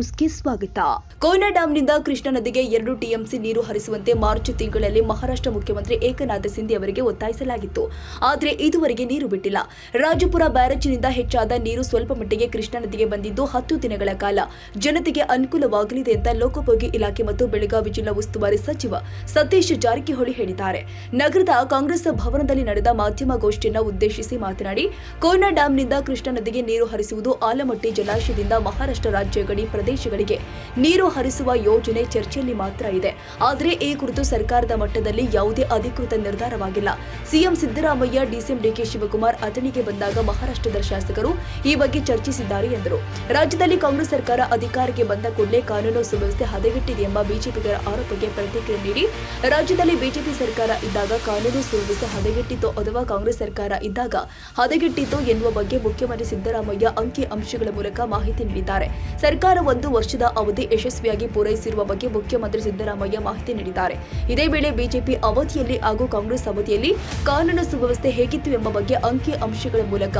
ನ್ಯೂಸ್ಗೆ ಸ್ವಾಗತ. ಕೊಯ್ನಾ ಡ್ಯಾಂನಿಂದ ಕೃಷ್ಣಾ ನದಿಗೆ ಎರಡು ಟಿಎಂಸಿ ನೀರು ಹರಿಸುವಂತೆ ಮಾರ್ಚ್ ತಿಂಗಳಲ್ಲಿ ಮಹಾರಾಷ್ಟ್ರ ಮುಖ್ಯಮಂತ್ರಿ ಏಕನಾಥ ಸಿಂಧೆ ಅವರಿಗೆ ಒತ್ತಾಯಿಸಲಾಗಿತ್ತು. ಆದರೆ ಇದುವರೆಗೆ ನೀರು ಬಿಟ್ಟಿಲ್ಲ. ರಾಜಪುರ ಬ್ಯಾರೇಜಿನಿಂದ ಹೆಚ್ಚಾದ ನೀರು ಸ್ವಲ್ಪ ಮಟ್ಟಿಗೆ ಕೃಷ್ಣಾ ನದಿಗೆ ಬಂದಿದ್ದು ಹತ್ತು ದಿನಗಳ ಕಾಲ. ಜನತೆಗೆ ಅನುಕೂಲವಾಗಲಿದೆ ಅಂತ ಲೋಕೋಪಯೋಗಿ ಇಲಾಖೆ ಮತ್ತು ಬೆಳಗಾವಿ ಜಿಲ್ಲಾ ಉಸ್ತುವಾರಿ ಸಚಿವ ಸತೀಶ್ ಜಾರಕಿಹೊಳಿ ಹೇಳಿದ್ದಾರೆ. ನಗರದ ಕಾಂಗ್ರೆಸ್ ಭವನದಲ್ಲಿ ನಡೆದ ಮಾಧ್ಯಮಗೋಷ್ಠಿಯನ್ನು ಉದ್ದೇಶಿಸಿ ಮಾತನಾಡಿ, ಕೊಯ್ನಾ ಡ್ಯಾಂನಿಂದ ಕೃಷ್ಣಾ ನದಿಗೆ ನೀರು ಹರಿಸುವುದು ಆಲಮಟ್ಟಿ ಜಲಾಶಯದಿಂದ ಮಹಾರಾಷ್ಟ್ರ ರಾಜ್ಯ ಗಡಿ ಪ್ರದೇಶಗಳಿಗೆ ನೀರು ಹರಿಸುವ ಯೋಜನೆ ಚರ್ಚೆಯಲ್ಲಿ ಮಾತ್ರ ಇದೆ. ಆದರೆ ಈ ಕುರಿತು ಸರ್ಕಾರದ ಮಟ್ಟದಲ್ಲಿ ಯಾವುದೇ ಅಧಿಕೃತ ನಿರ್ಧಾರವಾಗಿಲ್ಲ. CM Siddaramaiah, DCM DK Shivakumar ಅಥಣಿಗೆ ಬಂದಾಗ ಮಹಾರಾಷ್ಟ್ರದ ಶಾಸಕರು ಈ ಬಗ್ಗೆ ಚರ್ಚಿಸಿದ್ದಾರೆ ಎಂದರು. ರಾಜ್ಯದಲ್ಲಿ ಕಾಂಗ್ರೆಸ್ ಸರ್ಕಾರ ಅಧಿಕಾರಕ್ಕೆ ಬಂದ ಕೂಡಲೇ ಕಾನೂನು ಸುವ್ಯವಸ್ಥೆ ಹದಗೆಟ್ಟಿದೆ ಎಂಬ ಬಿಜೆಪಿಗರ ಆರೋಪಕ್ಕೆ ಪ್ರತಿಕ್ರಿಯೆ ನೀಡಿ, ರಾಜ್ಯದಲ್ಲಿ ಬಿಜೆಪಿ ಸರ್ಕಾರ ಇದ್ದಾಗ ಕಾನೂನು ಸುವ್ಯವಸ್ಥೆ ಹದಗೆಟ್ಟಿತ್ತು ಅಥವಾ ಕಾಂಗ್ರೆಸ್ ಸರ್ಕಾರ ಇದ್ದಾಗ ಹದಗೆಟ್ಟಿತ್ತು ಎನ್ನುವ ಬಗ್ಗೆ ಮುಖ್ಯಮಂತ್ರಿ ಸಿದ್ದರಾಮಯ್ಯ ಅಂಕಿ ಅಂಶಗಳ ಮೂಲಕ ಮಾಹಿತಿ ನೀಡಿದ್ದಾರೆ. ಸರ್ಕಾರ ಒಂದು ವರ್ಷದ ಅವಧಿ ಯಶಸ್ವಿಯಾಗಿ ಪೂರೈಸಿರುವ ಬಗ್ಗೆ ಮುಖ್ಯಮಂತ್ರಿ ಸಿದ್ದರಾಮಯ್ಯ ಮಾಹಿತಿ ನೀಡಿದ್ದಾರೆ. ಇದೇ ವೇಳೆ ಬಿಜೆಪಿ ಅವಧಿಯಲ್ಲಿ ಹಾಗೂ ಕಾಂಗ್ರೆಸ್ ಅವಧಿಯಲ್ಲಿ ಕಾನೂನು ಸುವ್ಯವಸ್ಥೆ ಹೇಗಿತ್ತು ಎಂಬ ಬಗ್ಗೆ ಅಂಕಿ ಅಂಶಗಳ ಮೂಲಕ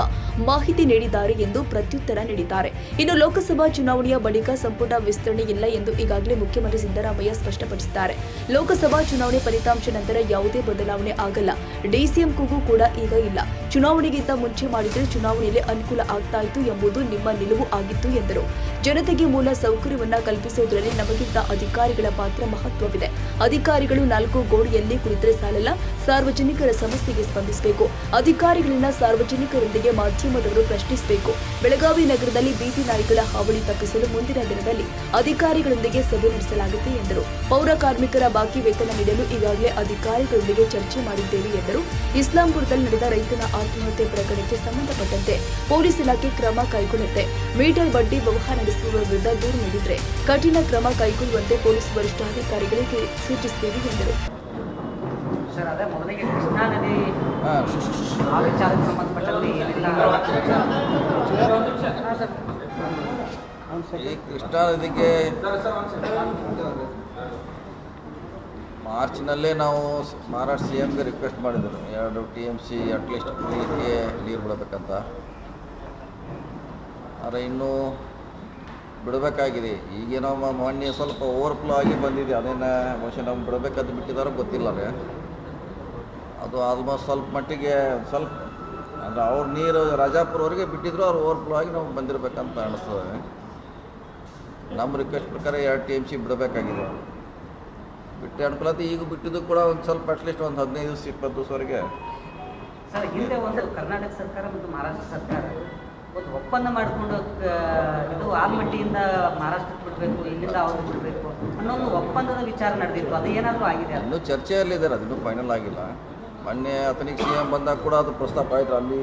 ಮಾಹಿತಿ ನೀಡಿದ್ದಾರೆ ಎಂದು ಪ್ರತ್ಯುತ್ತರ ನೀಡಿದ್ದಾರೆ. ಇನ್ನು ಲೋಕಸಭಾ ಚುನಾವಣೆಯ ಬಳಿಕ ಸಂಪುಟ ವಿಸ್ತರಣೆ ಇಲ್ಲ ಎಂದು ಈಗಾಗಲೇ ಮುಖ್ಯಮಂತ್ರಿ ಸಿದ್ದರಾಮಯ್ಯ ಸ್ಪಷ್ಟಪಡಿಸಿದ್ದಾರೆ. ಲೋಕಸಭಾ ಚುನಾವಣೆ ಫಲಿತಾಂಶ ನಂತರ ಯಾವುದೇ ಬದಲಾವಣೆ ಆಗಲ್ಲ. ಡಿಸಿಎಂ ಕೂಗೂ ಕೂಡ ಈಗ ಇಲ್ಲ. ಚುನಾವಣೆಗಿಂತ ಮುಂಚೆ ಮಾಡಿದರೆ ಚುನಾವಣೆಯಲ್ಲಿ ಅನುಕೂಲ ಆಗ್ತಾ ಇತ್ತು ಎಂಬುದು ನಿಮ್ಮ ನಿಲುವು ಆಗಿತ್ತು ಎಂದರು. ಜನತೆಗೆ ಮೂಲ ಸೌಕರ್ಯವನ್ನ ಕಲ್ಪಿಸುವುದರಲ್ಲಿ ನಮಗಿಂತ ಅಧಿಕಾರಿಗಳ ಪಾತ್ರ ಮಹತ್ವವಿದೆ. ಅಧಿಕಾರಿಗಳು ನಾಲ್ಕು ಗೋಡೆಯಲ್ಲಿ ಕುಳಿತರೆ ಸಾಲಲ್ಲ, ಸಾರ್ವಜನಿಕರ ಸಮಸ್ಯೆಗೆ ಸ್ಪಂದಿಸಬೇಕು. ಅಧಿಕಾರಿಗಳನ್ನ ಸಾರ್ವಜನಿಕರೊಂದಿಗೆ ಮಾಧ್ಯಮದವರು ಪ್ರಶ್ನಿಸಬೇಕು. ಬೆಳಗಾವಿ ನಗರದಲ್ಲಿ ಬೀದಿ ನಾಯಿಗಳ ಹಾವಳಿ ತಪ್ಪಿಸಲು ಮುಂದಿನ ದಿನದಲ್ಲಿ ಅಧಿಕಾರಿಗಳೊಂದಿಗೆ ಸಭೆ ನಡೆಸಲಾಗುತ್ತೆ ಎಂದರು. ಪೌರ ಕಾರ್ಮಿಕರ ಬಾಕಿ ವೇತನ ನೀಡಲು ಈಗಾಗಲೇ ಅಧಿಕಾರಿಗಳೊಂದಿಗೆ ಚರ್ಚೆ ಮಾಡಿದ್ದೇವೆ ಎಂದರು. ಇಸ್ಲಾಂಪುರದಲ್ಲಿ ನಡೆದ ರೈತನ ಆತ್ಮಹತ್ಯೆ ಪ್ರಕರಣಕ್ಕೆ ಸಂಬಂಧಪಟ್ಟಂತೆ ಪೊಲೀಸ್ ಇಲಾಖೆ ಕ್ರಮ ಕೈಗೊಳ್ಳುತ್ತೆ. ಮೀಟರ್ ಬಡ್ಡಿ ವ್ಯವಹಾರ ನಡೆಸುವ ವಿರುದ್ಧ ದೂರು ನೀಡಿದ್ರೆ ಕಠಿಣ ಕ್ರಮ ಕೈಗೊಳ್ಳುವಂತೆ ಪೊಲೀಸ್ ವರಿಷ್ಠಾಧಿಕಾರಿಗಳಿಗೆ ಸೂಚಿಸುತ್ತೇವೆ ಎಂದರು. ಈ ಕೃಷ್ಣಾ ನದಿಗೆ ಮಾರ್ಚ್ನಲ್ಲೇ ನಾವು ಸ್- ಮಹಾರಾಷ್ಟ್ರ ಸಿ ಎಮ್ಗೆ ರಿಕ್ವೆಸ್ಟ್ ಮಾಡಿದ್ರು. ಎರಡು ಟಿ ಎಂ ಸಿ ಅಟ್ಲೀಸ್ಟ್ ಕುಡಿಲಿಕ್ಕೆ ನೀರು ಬಿಡಬೇಕಂತ. ಆದರೆ ಇನ್ನೂ ಬಿಡಬೇಕಾಗಿದೆ. ಈಗೇನೋ ಮೊನ್ನೆ ಸ್ವಲ್ಪ ಓವರ್ಫ್ಲೋ ಆಗಿ ಬಂದಿದೆ. ಅದೇನು ಬಹುಶಃ ನಮ್ಗೆ ಬಿಡಬೇಕಂತ ಬಿಟ್ಟಿದಾರೋ ಗೊತ್ತಿಲ್ಲ ರೀ ಅದು ಆಲ್ಮೋಸ್ಟ್ ಸ್ವಲ್ಪ ಮಟ್ಟಿಗೆ ಸ್ವಲ್ಪ, ಅಂದರೆ ಅವ್ರ ನೀರು ರಾಜಾಪುರವರೆಗೆ ಬಿಟ್ಟಿದ್ರು, ಅವ್ರು ಓವರ್ಫ್ಲೋ ಆಗಿ ನಾವು ಬಂದಿರಬೇಕಂತ ಅನಿಸ್ತದೆ. ನಮ್ಮ ರಿಕ್ವೆಸ್ಟ್ ಪ್ರಕಾರ ಎರಡು ಟಿ ಎಂ ಸಿ ಬಿಡಬೇಕಾಗಿದೆ. ಬಿಟ್ಟು ಅನುಕೂಲ ಈಗ ಬಿಟ್ಟಿದ್ದು ಕೂಡ ಒಂದು ಸ್ವಲ್ಪ ಅಟ್ಲೀಸ್ಟ್ ಒಂದು ಹದಿನೈದು ದಿವಸ, ಇಪ್ಪತ್ತು ದಿವಸವರೆಗೆ. ಕರ್ನಾಟಕ ಸರ್ಕಾರ ಮತ್ತು ಮಹಾರಾಷ್ಟ್ರ ಸರ್ಕಾರ ಒಂದು ಒಪ್ಪಂದ ಮಾಡಿಕೊಂಡು ಇದು ಆಲ್ಮಟ್ಟಿಯಿಂದ ಮಹಾರಾಷ್ಟ್ರಕ್ಕೆ ಬಿಡಬೇಕು, ಇಲ್ಲಿಂದ ಅವ್ರಿಗೆ ಬಿಡಬೇಕು ಅನ್ನೋ ಒಂದು ಒಪ್ಪಂದದ ವಿಚಾರ ನಡೆದಿತ್ತು. ಅದು ಏನಾದರೂ ಆಗಿದೆ? ಅದು ಚರ್ಚೆಯಲ್ಲಿದ್ದಾರೆ ಅದನ್ನು ಫೈನಲ್ ಆಗಿಲ್ಲ. ಮೊನ್ನೆ ಆತನಿಗೆ ಸಿ ಎಂ ಬಂದಾಗ ಕೂಡ ಅದು ಪ್ರಸ್ತಾಪ ಆಯಿತು. ಅಲ್ಲಿ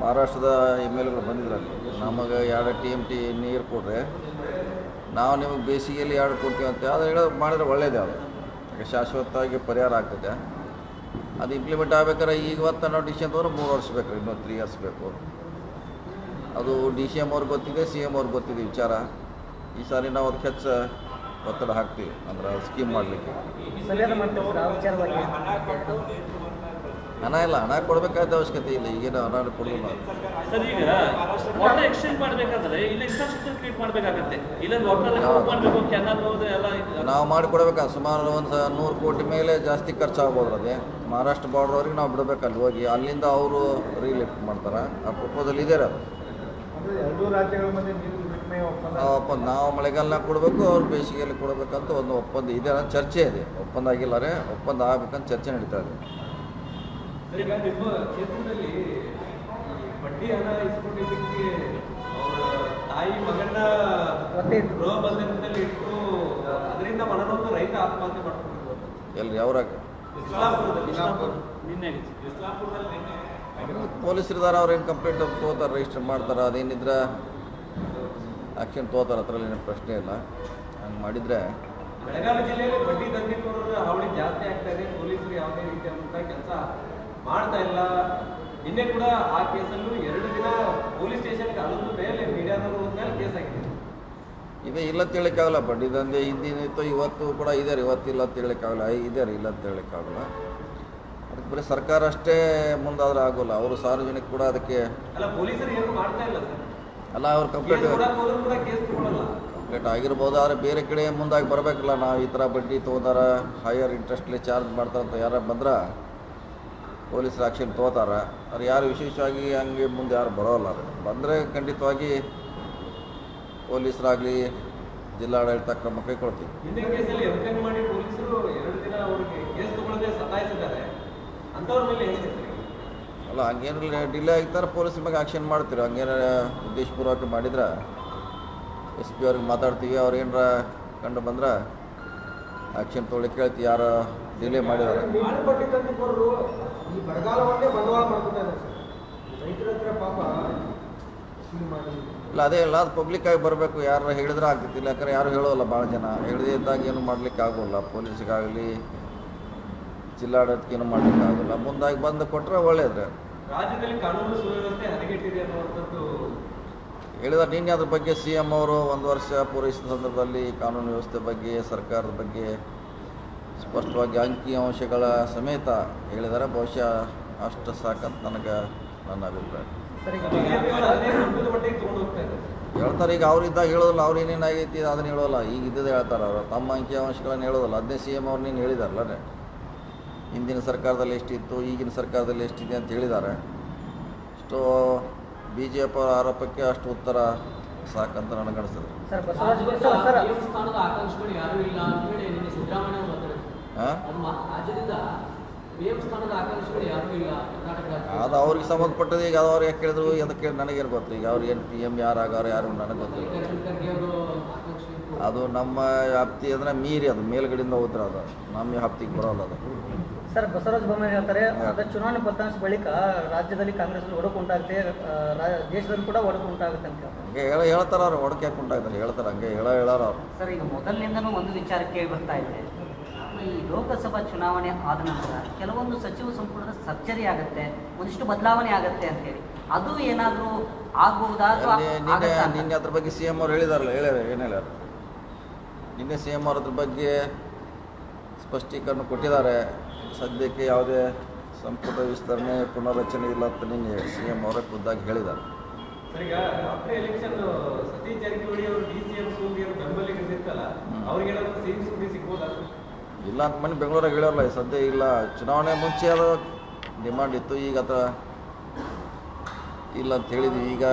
ಮಹಾರಾಷ್ಟ್ರದ ಎಂ ಎಲ್ ಎಗಳು ಬಂದಿದ್ರು ಅಲ್ಲಿ ನಮಗೆ ಎರಡು ಟಿ ಎಂ ಟಿ ನೀರು ಕೊಡ್ರೆ ನಾವು ನಿಮಗೆ ಬೇಸಿಗೆಯಲ್ಲಿ ಎರಡು ಕೊಡ್ತೀವಿ ಅಂತ ಅದು ಹೇಳೋದು ಮಾಡಿದ್ರೆ ಒಳ್ಳೇದೇ ಅದು. ಯಾಕೆ ಶಾಶ್ವತವಾಗಿ ಪರಿಹಾರ ಆಗ್ತದೆ. ಅದು ಇಂಪ್ಲಿಮೆಂಟ್ ಆಗ್ಬೇಕಾದ್ರೆ ಈಗ ಹೊತ್ತು ನಾವು ಡಿಸಿಷನ್ ತಗೊಂಡ್ರೆ ಮೂರು ವರ್ಷ ಬೇಕು ಇನ್ನೂ ತ್ರೀ ಇಯರ್ಸ್ ಬೇಕು. ಅದು ಡಿ ಸಿ ಎಂ ಅವ್ರಿಗೆ ಗೊತ್ತಿದೆ ಸಿ ಎಂ ಅವ್ರಿಗೆ ಗೊತ್ತಿದೆ ವಿಚಾರ. ಈ ಸಾರಿ ನಾವು ಅದಕ್ಕೆ ಹೆಚ್ಚು ಒತ್ತಡ ಹಾಕ್ತೀವಿ ಅಂದ್ರೆ ಸ್ಕೀಮ್ ಮಾಡಲಿಕ್ಕೆ. ಹಣ ಇಲ್ಲ ಹಣ ಕೊಡಬೇಕಾದ ಅವಶ್ಯಕತೆ ಇಲ್ಲ ಈಗೇನು ಹಣ ಇದು- ನಾವು ಮಾಡಿಕೊಡ್ಬೇಕಾ ಸುಮಾರು ಒಂದು ನೂರು ಕೋಟಿ ಮೇಲೆ ಜಾಸ್ತಿ ಖರ್ಚಾಗ್ಬೋದು ಅದೇ ಮಹಾರಾಷ್ಟ್ರ ಬಾರ್ಡ್ರವ್ರಿಗೆ ನಾವು ಬಿಡಬೇಕು ಅಲ್ಲಿ ಹೋಗಿ ಅಲ್ಲಿಂದ ಅವರು ರೀಲಿಫ್ಟ್ ಮಾಡ್ತಾರೆ? ಆ ಪ್ರಪೋಸಲ್ ಇದೆ ಅದು ಒಪ್ಪಂದ? ಆ ಒಪ್ಪಂದ. ನಾವು ಮಳೆಗಾಲನಾಗ ಕೊಡಬೇಕು ಅವ್ರು ಬೇಸಿಗೆಯಲ್ಲಿ ಕೊಡಬೇಕಂತ ಒಂದು ಒಪ್ಪಂದ. ಇದೆ ಅನ್ನೋ ಚರ್ಚೆ ಇದೆ. ಒಪ್ಪಂದ ಆಗಿಲ್ಲ ರೀ ಒಪ್ಪಂದ ಆಗ್ಬೇಕಂತ ಚರ್ಚೆ ನಡೀತಾ ಇದೆ. ಎಲ್ರಿ ಅವ್ರಾಗ ಇಸ್ಲಾಂಪುರದಲ್ಲಿ. ಇಸ್ಲಾಂಪುರ ನಿನ್ನೆ ಇಸ್ಲಾಂಪುರದಲ್ಲಿ ನಿನ್ನೆ ಪೊಲೀಸರಿದ್ದಾರೆ ಅವ್ರು ಏನು ಕಂಪ್ಲೇಂಟ್ ತೊಗೋತಾರೆ ರಿಜಿಸ್ಟರ್ ಮಾಡ್ತಾರೆ ಅದೇನಿದ್ರೆ ಆ್ಯಕ್ಷನ್ ತೋತಾರೆ ಅದರಲ್ಲಿ ಏನು ಪ್ರಶ್ನೆ ಇಲ್ಲ. ಹಂಗೆ ಮಾಡಿದರೆ ಬೆಳಗಾವಿ ಜಿಲ್ಲೆಯಲ್ಲಿ ಬಡ್ಡಿ ದಂಧೆಕೋರರ ಹಾವಳಿ ಜಾಸ್ತಿ ಆಗ್ತಾ ಇದೆ. ಪೊಲೀಸರು ಯಾವುದೇ ರೀತಿಯಾದಂಥ ಕೆಲಸ ಮಾಡ್ತಾ ಇಲ್ಲ. ನಿನ್ನೆ ಕೂಡ ಆ ಕೇಸಲ್ಲೂ ಎರಡು ದಿನ ಪೊಲೀಸ್ ಸ್ಟೇಷನ್ಗೆ ಅಲ್ಲದ ಮೇಲೆ ಮೀಡಿಯಾದವರು ಮೇಲೆ ಕೇಸ್ ಆಗಿದೆ. ಇದೆ ಇಲ್ಲ ಅಂತ ಹೇಳೋಕ್ಕಾಗಲ್ಲ ಬಡ್ಡಿ ದಂಧೆ ಹಿಂದಿನ ಇತ್ತು ಇವತ್ತು ಕೂಡ ಇದೆ ಇವತ್ತಿಲ್ಲ ಇವತ್ತು ಇಲ್ಲ ಅಂತ ಹೇಳೋಕ್ಕಾಗಲ್ಲ ಐ- ಇದೆ ರೀ ಇಲ್ಲ ಅಂತ ಹೇಳೋಕ್ಕಾಗಲ್ಲ ಅದಕ್ಕೆ ಬರೀ ಸರ್ಕಾರ ಅಷ್ಟೇ ಮುಂದಾದ್ರೆ ಆಗೋಲ್ಲ. ಅವರು ಸಾರ್ವಜನಿಕ ಕೂಡ ಅದಕ್ಕೆ ಅಲ್ಲ ಅವ್ರು ಕಂಪ್ಲೇಂಟ್ ಕಂಪ್ಲೇಂಟ್ ಆಗಿರ್ಬೋದು ಆದರೆ ಬೇರೆ ಕಡೆ ಮುಂದಾಗಿ ಬರಬೇಕಲ್ಲ. ನಾವು ಈ ಥರ ಬಡ್ಡಿ ತೊಗೊಂಡಾರ ಹೈಯರ್ ಇಂಟ್ರೆಸ್ಟ್ಲಿ ಚಾರ್ಜ್ ಮಾಡ್ತಾರಂತ ಯಾರು ಬಂದ್ರೆ ಪೊಲೀಸರು ಆಕ್ಷನ್ ತೊಗೋತಾರ. ಅವ್ರು ಯಾರು ವಿಶೇಷವಾಗಿ ಹಂಗೆ ಮುಂದೆ ಯಾರು ಬರೋಲ್ಲ ಬಂದರೆ ಖಂಡಿತವಾಗಿ ಪೊಲೀಸರಾಗಲಿ ಜಿಲ್ಲಾಡಳಿತ ಕ್ರಮ ಕೈಗೊಳ್ತೀವಿ. ಅಲ್ಲ ಹಂಗೇನು ಡಿಲೇ ಆಗ್ತಾರೆ ಪೊಲೀಸ್ ಮೇಲೆ ಆಕ್ಷನ್ ಮಾಡ್ತೀವಿ ಹಂಗೇನ ಉದ್ದೇಶಪೂರ್ವಕ ಮಾಡಿದ್ರೆ? ಎಸ್ ಪಿ ಅವ್ರಿಗೆ ಮಾತಾಡ್ತೀವಿ ಅವ್ರು ಏನಾರ ಕಂಡು ಬಂದ್ರೆ ಆಕ್ಷನ್ ತೊಗೊಳಿಕ್ಕೆ ಕೇಳ್ತಿ ಯಾರು ಡಿಲೇ ಮಾಡಿದಾರೆ ನೀರು ಬಡ್ಡಿ ತಂದಿದ್ದವರು ಈ ಬರಗಾಲವನ್ನೇ ಬಂಡವಾಳ ಮಾಡ್ಕೊತಾ ಇದ್ದಾರೆ ಸರ್. ರೈತರ ಪಾಪ ಶುರು ಮಾಡಿ. ಇಲ್ಲ ಅದೇ ಇಲ್ಲ ಅದು ಪಬ್ಲಿಕ್ಕಾಗಿ ಬರಬೇಕು ಯಾರು ಹೇಳಿದ್ರೆ ಆಗ್ತಿತ್ತು. ಯಾಕಂದ್ರೆ ಯಾರು ಹೇಳೋಲ್ಲ ಭಾಳ ಜನ. ಹೇಳದೇ ಇದ್ದಾಗ ಏನು ಮಾಡ್ಲಿಕ್ಕೆ ಆಗೋಲ್ಲ. ಪೊಲೀಸಿಗಾಗಲಿ ಜಿಲ್ಲಾಡಳಿತಕ್ಕೆ ಏನು ಮಾಡ್ಲಿಕ್ಕೆ ಆಗೋಲ್ಲ. ಮುಂದಾಗಿ ಬಂದು ಕೊಟ್ಟರೆ ಒಳ್ಳೇದ್ರೆ ರಾಜ್ಯದಲ್ಲಿ ಕಾನೂನು ಸುವ್ಯವಸ್ಥೆ ಹದಗೆಟ್ಟಿದೆ ಅನ್ನುವಂಥದ್ದು ಹೇಳಿದ ನಿನ್ನೆ ಅದ್ರ ಬಗ್ಗೆ ಸಿ ಎಂ ಅವರು ಒಂದು ವರ್ಷ ಪೂರೈಸಿದ ಸಂದರ್ಭದಲ್ಲಿ ಕಾನೂನು ವ್ಯವಸ್ಥೆ ಬಗ್ಗೆ ಸರ್ಕಾರದ ಬಗ್ಗೆ ಸ್ಪಷ್ಟವಾಗಿ ಅಂಕಿ ಅಂಶಗಳ ಸಮೇತ ಹೇಳಿದರೆ. ಬಹುಶಃ ಅಷ್ಟು ಸಾಕಂತ ನನಗೆ ನನ್ನ ಅಭಿಪ್ರಾಯ. ಹೇಳ್ತಾರೆ ಈಗ ಅವ್ರಿದ್ದಾಗ ಹೇಳೋದಿಲ್ಲ ಅವ್ರು ಏನೇನಾಗೈತಿ ಅದನ್ನ ಹೇಳೋಲ್ಲ. ಈಗ ಇದ್ದಿದ್ದು ಹೇಳ್ತಾರೆ ಅವರು. ತಮ್ಮ ಅಂಕಿ ಅಂಶಗಳನ್ನು ಹೇಳೋದಿಲ್ಲ. ಅದನ್ನೇ ಸಿ ಎಂ ಅವ್ರು ನೀನು ಹೇಳಿದಾರಲ್ಲ ಹಿಂದಿನ ಸರ್ಕಾರದಲ್ಲಿ ಎಷ್ಟಿತ್ತು ಈಗಿನ ಸರ್ಕಾರದಲ್ಲಿ ಎಷ್ಟಿದೆ ಅಂತ ಹೇಳಿದ್ದಾರೆ. ಅಷ್ಟು ಬಿ ಜೆ ಪಿ ಆರೋಪಕ್ಕೆ ಅಷ್ಟು ಉತ್ತರ ಸಾಕಂತ ನನಗೆ ಅನಿಸ್ತದೆ. Sir sir sir. ಸ್ಥಾನದ ಆಕಾಂಕ್ಷಿಗಳು ಯಾರೂ ಇಲ್ಲ ಅಂತ ಹೇಳಿ ನಿನ್ನೆ ಸಿದ್ದರಾಮಯ್ಯ ಅವರು ಮಾತಾಡಿದ್ರು. ಹಾಂ ಅದು ಅವ್ರಿಗೆ ಸಂಬಂಧಪಟ್ಟದ್ದು ಈಗ ಅದು ಅವ್ರು ಯಾಕೆ ಕೇಳಿದ್ರು ಅದಕ್ಕೆ ಕೇಳಿ ನನಗೇನು ಗೊತ್ತು? ಈಗ ಅವ್ರು ಏನು ಪಿ ಎಂ ಯಾರು ಆಗಾರು ಯಾರು ನನಗೆ ಗೊತ್ತಿಲ್ಲ. ಅದು ನಮ್ಮ ವ್ಯಾಪ್ತಿ ಅಂದರೆ ಮೀರಿ ಅದು ಮೇಲ್ಗಡೆಯಿಂದ ಹೋದ್ರೆ ಅದು. ನಮ್ಮ ವ್ಯಾಪ್ತಿಗೆ ಬರೋಲ್ಲ ಅದು. ಸರ್ ಬಸವರಾಜ ಬೊಮ್ಮಾಯಿ ಹೇಳ್ತಾರೆ ಅದ ಚುನಾವಣೆ ಫಲಿತಾಂಶ ಬಳಿಕ ರಾಜ್ಯದಲ್ಲಿ ಕಾಂಗ್ರೆಸ್ ಒಡಕು ಉಂಟಾಗುತ್ತೆ ದೇಶದಲ್ಲಿ ಕೂಡ ಒಡಕು ಉಂಟಾಗುತ್ತೆ ಅಂತ ಹೇಳ್ತಾರೆ. ಹಂಗೆ ಹೇಳ ಹೇಳ್ತಾರೆ ಅವ್ರು ಒಡಕೆ ಉಂಟಾಗ್ತಾರೆ ಹೇಳ್ತಾರೆ ಹಂಗೆ ಹೇಳ ಹೇಳಾರ ಅವ್ರು. ಸರ್ ಈಗ ಮೊದಲಿನಿಂದನೂ ಒಂದು ವಿಚಾರ ಕೇಳಿ ಬರ್ತಾ ಇದೆ. ಈ ಲೋಕಸಭಾ ಚುನಾವಣೆ ಆದ ನಂತರ ಕೆಲವೊಂದು ಸಚಿವ ಸಂಪುಟದ ಸರ್ಜರಿ ಆಗುತ್ತೆ ಒಂದಿಷ್ಟು ಬದಲಾವಣೆ ಆಗುತ್ತೆ ಅಂತೇಳಿ ಅದು ಏನಾದರೂ ಆಗಬಹುದಾ ನಿನ್ನೆ ಅಂತ? ಅದ್ರ ಬಗ್ಗೆ ಸಿ ಎಂ ಅವ್ರು ಹೇಳಿದಾರಲ್ಲ ಹೇಳ್ಯಾರ ಏನು ಹೇಳ್ಯಾರ ನಿನ್ನೆ ಸಿ ಎಂ ಅವ್ರ ಅದ್ರ ಬಗ್ಗೆ ಸ್ಪಷ್ಟೀಕರಣ ಕೊಟ್ಟಿದ್ದಾರೆ. ಸದ್ಯಕ್ಕೆ ಯಾವುದೇ ಸಂಪುಟ ವಿಸ್ತರಣೆ ಪುನರ್ರಚನೆ ಇಲ್ಲ ಅಂತ ನಿನ್ನೆ ಸಿ ಎಂ ಅವರೇ ಖುದ್ದಾಗಿ ಹೇಳಿದ್ದಾರೆ. ಇಲ್ಲ ಅಂತ ಮನೆ ಬೆಂಗಳೂರಾಗ ಹೇಳೋಲ್ಲ ಸದ್ಯ ಇಲ್ಲ. ಚುನಾವಣೆ ಮುಂಚೆ ಅದು ಡಿಮಾಂಡ್ ಇತ್ತು ಈಗ ಅದ ಇಲ್ಲ ಅಂತ ಹೇಳಿದ್ವಿ. ಈಗ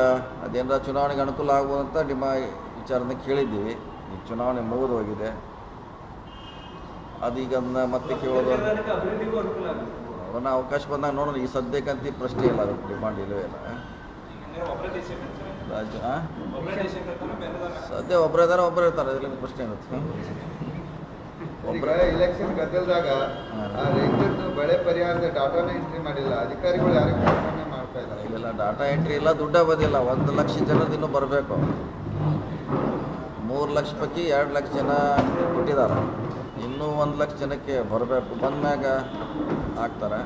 ಅದೇನಾರ ಚುನಾವಣೆಗೆ ಅನುಕೂಲ ಆಗ್ಬೋದು ಅಂತ ಡಿಮಾ ವಿಚಾರನ ಕೇಳಿದ್ದೀವಿ. ಈಗ ಚುನಾವಣೆ ಮುಗಿದು ಹೋಗಿದೆ. ಅದೀಗ ಅದನ್ನ ಮತ್ತೆ ಕೇಳೋದು ಅವನ್ನ ಅವಕಾಶ ಬಂದಾಗ ನೋಡೋಣ ಈ ಸದ್ಯಕ್ಕಂತ ಪ್ರಶ್ನೆ ಇಲ್ಲ ಅದಕ್ಕೆ ಡಿಮಾಂಡ್ ಇಲ್ಲವೇ ಇಲ್ಲ? ಸದ್ಯ ಒಬ್ಬರೇ ಇದ್ದಾರೆ ಒಬ್ಬರೇ ಇರ್ತಾರೆ ಅದರಲ್ಲಿ ಪ್ರಶ್ನೆ ಇರುತ್ತೆ. ಈಗ ಇಲೆಕ್ಷನ್ ಗದ್ದಲದಾಗ ಆ ರೈತರದ್ದು ಬೆಳೆ ಪರಿಹಾರದ ಡಾಟಾನ ಎಂಟ್ರಿ ಮಾಡಿಲ್ಲ. ಅಧಿಕಾರಿಗಳು ಯಾರು ಮಾಡ್ತಾ ಇದ್ದಾರೆ? ಇಲ್ಲ ಡಾಟಾ ಎಂಟ್ರಿ ಇಲ್ಲ ದುಡ್ಡ ಬದಿಲ್ಲ. ಒಂದು ಲಕ್ಷ ಜನದ ಇನ್ನೂ ಬರಬೇಕು. ಮೂರು ಲಕ್ಷ ಪಕ್ಕಿ ಎರಡು ಲಕ್ಷ ಜನ ಕೊಟ್ಟಿದ್ದಾರೆ. ಇನ್ನೂ ಒಂದು ಲಕ್ಷ ಜನಕ್ಕೆ ಬರಬೇಕು. ಬಂದ್ಮ್ಯಾಗ ಹಾಕ್ತಾರೆ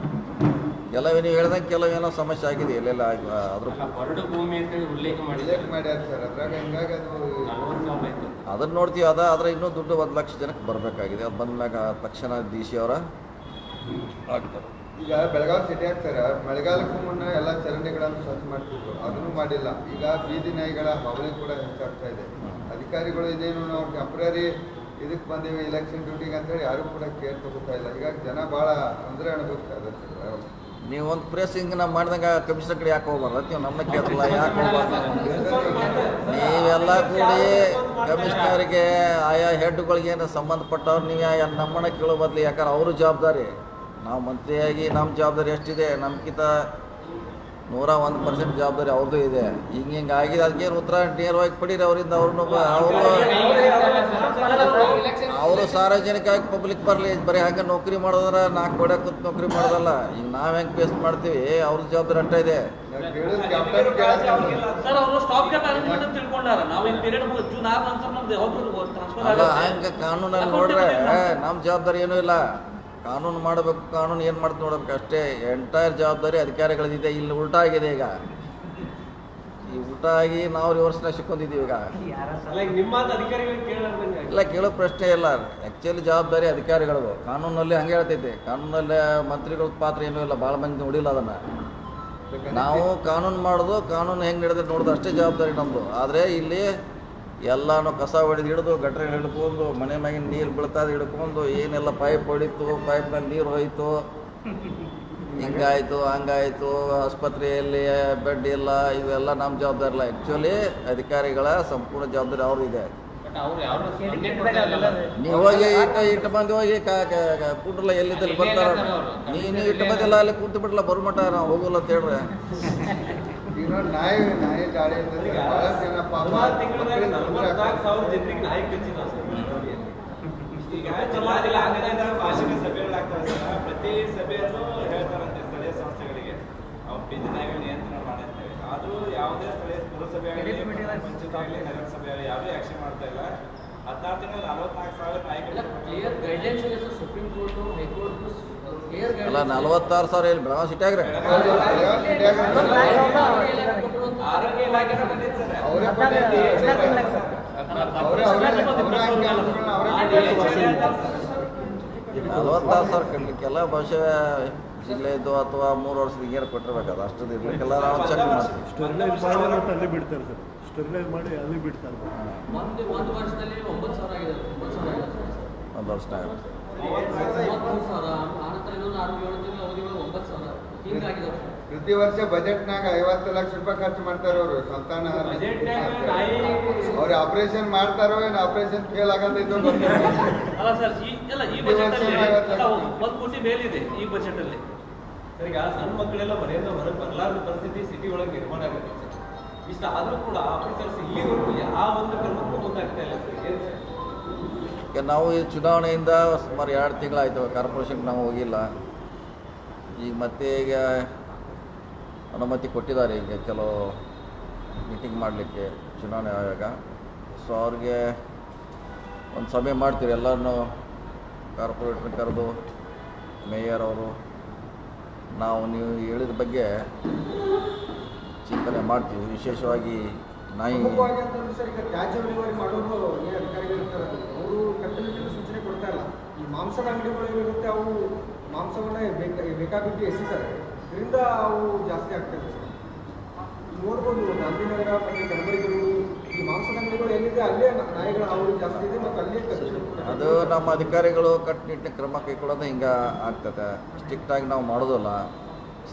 ಕೆಲವು ನೀವು ಹೇಳ್ದಂಗೆ ಕೆಲವೇನೋ ಸಮಸ್ಯೆ ಆಗಿದೆ ಎಲ್ಲೆಲ್ಲ ಆಗಿಲ್ಲ ಅದ್ರ ಬರಡು ಭೂಮಿ ಅಂತ ಹೇಳಿ ಉಲ್ಲೇಖ ಮಾಡಿದ್ದಾರೆ. ಸರ್. ಅದ್ರಾಗ ಹಿಂಗಾಗಿ ಅದು ನಲವತ್ತು ಸಾವಿರ ಇತ್ತು. ಅದನ್ನ ನೋಡ್ತೀವಿ. ಅದ ಆದರೆ ಇನ್ನೂ ದುಡ್ಡು ಒಂದು ಲಕ್ಷ ಜನಕ್ಕೆ ಬರಬೇಕಾಗಿದೆ. ಅದು ಬಂದ್ಮ್ಯಾಗ ತಕ್ಷಣ ಡಿ ಸಿ ಅವರ ಹಾಕ್ತಾರೆ ಈಗ ಬೆಳಗಾವಿ ಸಿಟಿ ಆಗ್ತಾರೆ ಮಳೆಗಾಲಕ್ಕೂ ಮುನ್ನ ಎಲ್ಲ ಚರಂಡಿಗಳನ್ನು ಸ್ವಚ್ಛ ಮಾಡ್ತಿದ್ರು. ಅದನ್ನು ಮಾಡಿಲ್ಲ. ಈಗ ಬೀದಿ ನಾಯಿಗಳ ಹಾವಳಿ ಕೂಡ ಹೆಚ್ಚಾಗ್ತಾ ಇದೆ. ಅಧಿಕಾರಿಗಳು ಇದೇನು ನಾವು ಟೆಂಪ್ರರಿ ಇದಕ್ಕೆ ಬಂದೀವಿ ಇಲೆಕ್ಷನ್ ಡ್ಯೂಟಿಗೆ ಅಂತೇಳಿ ಯಾರು ಕೂಡ ಕೇರ್ ತಗೋತಾ ಇಲ್ಲ. ಹೀಗಾಗಿ ಜನ ಭಾಳ ತೊಂದರೆ ಅನುಭವಿಸ್ತಾ ಇದ್ದಾರೆ ನೀವು ಒಂದು ಪ್ರೆಸ್ಸಿಂಗ್ ನಾವು ಮಾಡಿದಾಗ ಕಮಿಷನ್ ಕಡೆ ಯಾಕೆ ಹೋಗ್ಬಾರ್ದು? ನೀವು ನಮ್ಮನ್ನ ಕೇಳಲ್ಲ ಯಾಕೆ ಹೋಗ್ಬಾರ್ದು? ನೀವೆಲ್ಲ ಕೂಡಿ ಕಮಿಷನರ್ಗೆ ಆಯಾ ಹೆಡ್ಗಳಿಗೆ ಏನು ಸಂಬಂಧಪಟ್ಟವ್ರು, ನೀವು ಯಾ- ನಮ್ಮನ್ನ ಕೇಳೋ ಬದಲು ಯಾಕಂದ್ರೆ ಅವರು ಜವಾಬ್ದಾರಿ. ನಾವು ಮಂತ್ರಿಯಾಗಿ ನಮ್ಮ ಜವಾಬ್ದಾರಿ ಎಷ್ಟಿದೆ? ನಮ್ಗಿಂತ ನೂರ ಒಂದು ಪರ್ಸೆಂಟ್ ಜವಾಬ್ದಾರಿ ಅವ್ರದ್ದು ಇದೆ. ಹಿಂಗೆ ಹಿಂಗೆ ಆಗಿದೆ ಅದಕ್ಕೇನು ಉತ್ತರ ನೇರವಾಗಿ ಪಡೀರಿ ಅವರಿಂದ ಅವ್ರನ್ನ ಅವರು ಅವರು ಸಾರ್ವಜನಿಕವಾಗಿ ಪಬ್ಲಿಕ್ ಬರಲಿ ಬರೀ ಹಾಗೆ ನೌಕರಿ ಮಾಡೋದ್ರ ನಾಲ್ಕು ಕೋಡ ಕೂತ್ ನೌಕರಿ ಮಾಡೋದಲ್ಲ. ಈಗ ನಾವು ಹೆಂಗೆ ಫೇಸ್ ಮಾಡ್ತೀವಿ? ಅವ್ರ ಜವಾಬ್ದಾರಿ ಅಷ್ಟೇ ಇದೆ. ಹಂಗೆ ಕಾನೂನಲ್ಲಿ ನೋಡ್ರೆ ನಮ್ಮ ಜವಾಬ್ದಾರಿ ಏನೂ ಇಲ್ಲ. ಕಾನೂನು ಮಾಡಬೇಕು, ಕಾನೂನು ಏನು ಮಾಡ್ತು ನೋಡಬೇಕು ಅಷ್ಟೇ. ಎಂಟೈರ್ ಜವಾಬ್ದಾರಿ ಅಧಿಕಾರಿಗಳದಿದೆ ಇಲ್ಲಿ ಉಲ್ಟಾ ಆಗಿದೆ ಈಗ. ಈ ಉಲ್ಟಾ ಆಗಿ ನಾವು ರಿವರ್ಸ್ ಸಿಕ್ಕೊಂಡಿದ್ದೀವಿ ಈಗ. ಇಲ್ಲ, ಕೇಳೋ ಪ್ರಶ್ನೆ ಇಲ್ಲ. ಆ್ಯಕ್ಚುಲಿ ಜವಾಬ್ದಾರಿ ಅಧಿಕಾರಿಗಳು. ಕಾನೂನಲ್ಲಿ ಹಂಗೆ ಹೇಳ್ತೈತೆ ಕಾನೂನಲ್ಲಿ ಮಂತ್ರಿಗಳ ಪಾತ್ರ ಏನೂ ಇಲ್ಲ. ಭಾಳ ಮಂದಿ ನೋಡಿಲ್ಲ ಅದನ್ನು. ನಾವು ಕಾನೂನು ಮಾಡೋದು, ಕಾನೂನು ಹೆಂಗೆ ನಡೆದ್ರೆ ನೋಡೋದು ಅಷ್ಟೇ ಜವಾಬ್ದಾರಿ ನಮ್ಮದು ಆದರೆ ಇಲ್ಲಿ ಎಲ್ಲಾನು ಕಸ ಹೊಡೆದು ಹಿಡಿದು ಗಟ್ರೆ ಹಿಡ್ಕೊಂಡು ಮನೆ ಮ್ಯಾಗಿನ ನೀರು ಬೀಳ್ತದೆ ಹಿಡ್ಕೊಂಡು ಏನೆಲ್ಲ ಪೈಪ್ ಹೊಡಿತು ಪೈಪ್ನಲ್ಲಿ ನೀರು ಹೋಯಿತು. ಹಿಂಗಾಯಿತು ಹಂಗಾಯಿತು ಆಸ್ಪತ್ರೆಯಲ್ಲಿ ಬೆಡ್ ಇಲ್ಲ ಇವೆಲ್ಲ ನಮ್ಮ ಜವಾಬ್ದಾರಿ ಇಲ್ಲ ಆ್ಯಕ್ಚುಲಿ ಅಧಿಕಾರಿಗಳ ಸಂಪೂರ್ಣ ಜವಾಬ್ದಾರಿ ಅವ್ರಿಗೆ. ನೀವು ಹೋಗಿ ಇಟ್ಟು ಇಟ್ಟು ಬಂದು ಹೋಗಿ ಕೂಟ್ರಲ್ಲ ಎಲ್ಲಿದ್ದಲ್ಲಿ ಬರ್ತಾರ ನೀನು ಇಟ್ಟು ಬಂದಿಲ್ಲ ಅಲ್ಲಿ ಕೂತು ಬಿಡಲ್ಲ ಬರ್ಮಟ ನಾವು ಹೋಗಲ್ಲ ಅಂತ ಹೇಳ್ರೆ. ನೋಡಿ ನಾಯಿ ನಾಯಿ ಈಗ ಬಹಳ ಜನ ಪಾಪ ನಲವತ್ನಾಲ್ಕು. ಸಾವಿರ ಜನರಿಗೆ ನಾಯಿ ಕಚ್ಚಿಲ್ಲ ಈಗ ಸರ್. ಪ್ರತಿ ಸಭೆಯನ್ನು ಹೇಳ್ತಾರಂತೆ ಸ್ಥಳೀಯ ಸಂಸ್ಥೆಗಳಿಗೆ. ಅವು ಬೀದಿ ನಾಯಿಗಳ ನಿಯಂತ್ರಣ ಮಾಡಿರ್ತೇವೆ ಅದು ಯಾವುದೇ ಸ್ಥಳೀಯ ಪುರಸಭೆ ಆಗಲಿ ಪಂಚಾಯತ್ ಆಗಲಿ ನಗರಸಭೆ ಆಗಲಿ ಯಾವುದೇ ಆಕ್ಷನ್ ಮಾಡ್ತಾ ಇಲ್ಲ. ಹದಿನಾರು ತಿಂಗಳು ನಲವತ್ನಾಲ್ಕು ಸಾವಿರ ನಾಯಿಗಳು clear guidelines supreme court high court ಅಲ್ಲ ನಲ್ವತ್ತಾರು ಸಾವಿರ ಇಲ್ಲಿ ಬೆಳಗಾವಿ ಸಿಟಿಯಾಗ್ರೆ ನಲ್ವತ್ತಾರು ಸಾವಿರ ಕಟ್ಲಿಕ್ಕೆಲ್ಲ ಬಹುಶಃ ಜಿಲ್ಲೆದು ಅಥವಾ ಮೂರು ವರ್ಷದ ಏನು ಕೊಟ್ಟಿರ್ಬೇಕು ಅಷ್ಟು ಇರ್ಲಿಕ್ಕೆಲ್ಲ ನಾವು ಚೆಕ್ ಮಾಡ್ತೀವಿ. ಸ್ಟೆರಿಲೈಸ್ ಮಾಡಿ ಅಲ್ಲಿ ಬಿಡ್ತಾರೆ ಸರ್. ಸ್ಟೆರಿಲೈಸ್ ಮಾಡಿ ಅಲ್ಲಿ ಬಿಡ್ತಾರೆ. ಒಂದು ಒಂದು. ಒಂದು ವರ್ಷನಾಗ ಪ್ರತಿ ವರ್ಷ ಬಜೆಟ್ನಾಗ ಐವತ್ತು ಲಕ್ಷ ರೂಪಾಯಿ ಖರ್ಚು ಮಾಡ್ತಾರ ಅವರು ಸಂತಾನ ಅವ್ರ ಆಪರೇಷನ್ ಮಾಡ್ತಾರೋ ಏನು ಆಪರೇಷನ್ ಫೇಲ್ ಆಗತ್ತೈತೋ ಕೋಟಿ ಮೇಲಿದೆ ಈ ಬಜೆಟ್ ಅಲ್ಲಿ ಸಣ್ಣ ಮಕ್ಕಳೆಲ್ಲ ಮನೆಯಿಂದ ಹೊರಗೆ ಬರಲಾರದ ಪರಿಸ್ಥಿತಿ ಸಿಟಿ ಒಳಗೆ ನಿರ್ಮಾಣ ಆಗುತ್ತೆ. ಸರ್ ಇಷ್ಟ ಆದ್ರೂ ಕೂಡ ಆಫೀಸರ್ಸ್ ಇಲ್ಲಿವರೆಗೂ ಯಾವ ಒಂದು ಕ್ರಮಕ್ಕೂ ಮುಂದಾಗ್ತಾ ಇಲ್ಲ ಸರ್ ಏನ್ ಸರ್? ಈಗ ನಾವು ಈ ಚುನಾವಣೆಯಿಂದ ಸುಮಾರು ಎರಡು ತಿಂಗಳಾಯಿತು, ಕಾರ್ಪೊರೇಷನ್ಗೆ ನಾವು ಹೋಗಿಲ್ಲ. ಈಗ ಮತ್ತೆ ಈಗ ಅನುಮತಿ ಕೊಟ್ಟಿದ್ದಾರೆ ಈಗ ಕೆಲವು ಮೀಟಿಂಗ್ ಮಾಡಲಿಕ್ಕೆ ಚುನಾವಣೆ ಆಯೋಗ. ಸೊ ಅವ್ರಿಗೆ ಒಂದು ಸಭೆ ಮಾಡ್ತೀವಿ, ಎಲ್ಲರನ್ನು ಕಾರ್ಪೊರೇಟ್ರ್ ಕರೆದು, ಮೇಯರ್ ಅವರು. ನಾವು ನೀವು ಹೇಳಿದ ಬಗ್ಗೆ ಚಿಂತನೆ ಮಾಡ್ತೀವಿ. ವಿಶೇಷವಾಗಿ ನಾಯಿ ಅವರು ಕಟ್ಟುನಿಟ್ಟಿನ ಸೂಚನೆ ಕೊಡ್ತಾ ಇಲ್ಲ. ಈ ಮಾಂಸದ ಅಂಗಡಿಗಳು ಏನಿರುತ್ತೆ, ಅವು ಮಾಂಸವನ್ನ ಬೇಕಾ, ಬೇಕಾಬಿಟ್ಟು ಎಸಿತಾರೆ. ಇದರಿಂದ ಅವು ಜಾಸ್ತಿ ಆಗ್ತದೆ ನೋಡ್ಬೋದು, ಗಾಂಧಿನಗರ ಮತ್ತು ಈ ಮಾಂಸದ ಅಂಗಡಿಗಳು ಏನಿದೆ, ಅಲ್ಲೇ ನಾಯಿಗಳ ಹಾವಳಿ ಜಾಸ್ತಿ ಇದೆ ಮತ್ತು ಅಲ್ಲೇ ಅದು ನಮ್ಮ ಅಧಿಕಾರಿಗಳು ಕಟ್ಟುನಿಟ್ಟಿನ ಕ್ರಮ ಕೈಗೊಳ್ಳೋದು ಹಿಂಗೆ ಆಗ್ತದೆ. ಸ್ಟ್ರಿಕ್ಟಾಗಿ ನಾವು ಮಾಡೋದಲ್ಲ.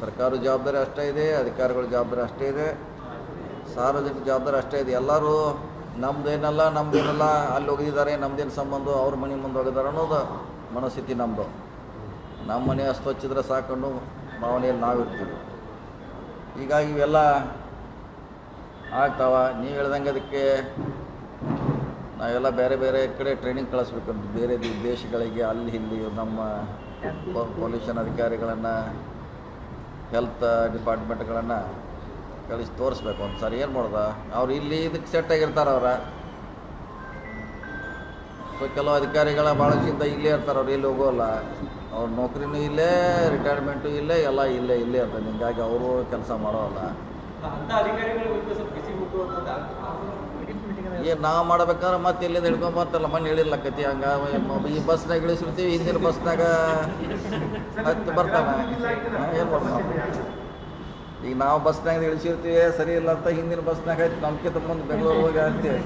ಸರ್ಕಾರ ಜವಾಬ್ದಾರಿ ಅಷ್ಟೇ ಇದೆ, ಅಧಿಕಾರಿಗಳ ಜವಾಬ್ದಾರಿ ಅಷ್ಟೇ ಇದೆ. ಸಾರ್ವಜನಿಕ ಜವಾಬ್ದಾರಿ ಅಷ್ಟೇ ಇದೆ. ಎಲ್ಲರೂ ನಮ್ದೇನಲ್ಲ ನಮ್ದೇನಲ್ಲ, ಅಲ್ಲಿ ಹೋಗಿದ್ದಾರೆ, ನಮ್ದೇನು ಸಂಬಂಧ, ಅವ್ರ ಮನೆ ಮುಂದೆ ಹೋಗಿದ್ದಾರೆ ಅನ್ನೋದು ಮನಸ್ಥಿತಿ ನಮ್ಮದು ನಮ್ಮ ಮನೆ ಅಸ್ತೊಚ್ಚಿದ್ರೆ ಸಾಕೊಂಡು ಭಾವನೆಯಲ್ಲಿ ನಾವಿರ್ತೀವಿ ಹೀಗಾಗಿ ಇವೆಲ್ಲ ಆಗ್ತಾವ. ನೀವು ಹೇಳ್ದಂಗೆ ಅದಕ್ಕೆ ನಾವೆಲ್ಲ ಬೇರೆ ಬೇರೆ ಕಡೆ ಟ್ರೈನಿಂಗ್ ಕಳಿಸ್ಬೇಕು ಬೇರೆ ದೇಶಗಳಿಗೆ, ಅಲ್ಲಿ ಇಲ್ಲಿ ನಮ್ಮ ಪೊಲ್ಯೂಷನ್ ಅಧಿಕಾರಿಗಳನ್ನು ಹೆಲ್ತ್ ಡಿಪಾರ್ಟ್ಮೆಂಟ್ಗಳನ್ನು ಕಳಿಸಿ ತೋರಿಸ್ಬೇಕು ಒಂದು ಸರಿ ಏನು ಮಾಡ್ದ? ಅವ್ರು ಇಲ್ಲಿ ಇದಕ್ಕೆ ಸೆಟ್ ಆಗಿರ್ತಾರೆ ಅವ್ರ. ಸೊ ಕೆಲವು ಅಧಿಕಾರಿಗಳ ಭಾಳಷ್ಟಿಂದ ಇಲ್ಲೇ ಇರ್ತಾರೆ ಅವ್ರು ಇಲ್ಲಿ ಹೋಗೋಲ್ಲ. ಅವ್ರ ನೌಕರಿನೂ ಇಲ್ಲೇ ರಿಟೈರ್ಮೆಂಟು ಇಲ್ಲೇ ಎಲ್ಲ ಇಲ್ಲೇ ಇಲ್ಲೇ ಇರ್ತದೆ ಹಿಂಗಾಗಿ ಅವರು ಕೆಲಸ ಮಾಡೋಲ್ಲ. ಅಂತ ಏನು ನಾವು ಮಾಡ್ಬೇಕಾದ್ರೆ ಮತ್ತೆ ಇಲ್ಲಿಂದ ಹಿಡ್ಕೊಂಡು ಬರ್ತಲ್ಲ ಮನೆ ಹೇಳಿಲ್ಲ ಕತಿ ಹಂಗ. ಈ ಬಸ್ನಾಗ ಇಳಿಸಿರ್ತೀವಿ ಹಿಂದಿನ ಬಸ್ನಾಗ. ಹತ್ತು ಬರ್ತಾನೆ. ಏನು ಮಾಡ್ತಾವ ಈಗ ನಾವು ಬಸ್ನಾಗ ಇಳಿಸಿರ್ತೀವಿ ಸರಿ ಇಲ್ಲ ಅಂತ ಹಿಂದಿನ ಬಸ್ನಾಗ ಆಯ್ತು ನಮ್ಕಿಂತ ಮುಂದೆ ಬೆಂಗಳೂರು ಹೋಗಿ ಅಂತೀವಿ.